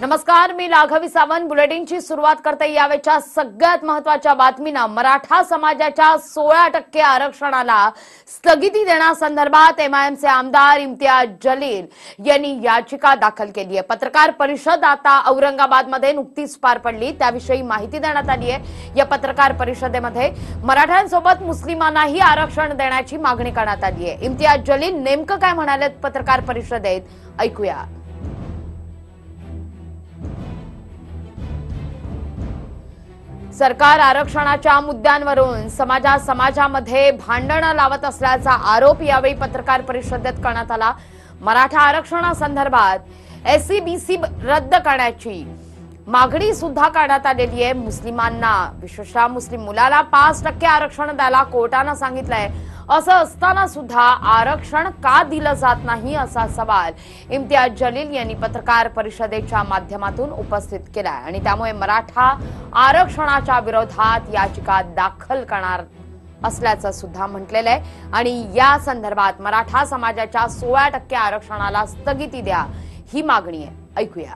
नमस्कार मी लाघवी सावंत. बुलेटिनची सुरुवात करते यावेळच्या सगळ्यात महत्त्वाच्या बातमीनं. मराठा समाजाच्या सोळा टक्के आरक्षणाला स्थगिती देण्यासंदर्भात एमआयएमचे आमदार इम्तियाज जलील यांनी याचिका दाखल केली आहे. पत्रकार परिषद आता औरंगाबादमध्ये नुकतीच पार पडली. त्याविषयी माहिती देण्यात आली आहे. या पत्रकार परिषदेमध्ये मराठ्यांसोबत मुस्लिमांनाही आरक्षण देण्याची मागणी करण्यात आली आहे. इम्तियाज जलील नेमकं काय म्हणाले पत्रकार परिषदेत? ऐकूया. सरकार आरक्षणाच्या मुद्द्यांवरून समाजा समाजामध्ये भांडणं लावत असल्याचा आरोप यावेळी पत्रकार परिषदेत करण्यात आला. मराठा आरक्षणासंदर्भात एससीबीसी रद्द करण्याची मागणी सुद्धा करण्यात आलेली आहे. मुस्लिमांना विशेषतः मुस्लिम मुलाला पाच टक्के आरक्षण द्यायला कोर्टानं सांगितलंय. असं असताना सुद्धा आरक्षण का दिलं जात नाही असा सवाल इम्तियाज जलील यांनी पत्रकार परिषदेच्या माध्यमातून उपस्थित केलाय. आणि त्यामुळे मराठा आरक्षणाच्या विरोधात याचिका दाखल करणार असल्याचं सुद्धा म्हटलेलं आहे. आणि या संदर्भात मराठा समाजाच्या सोळा टक्के आरक्षणाला स्थगिती द्या ही मागणी आहे. ऐकूया.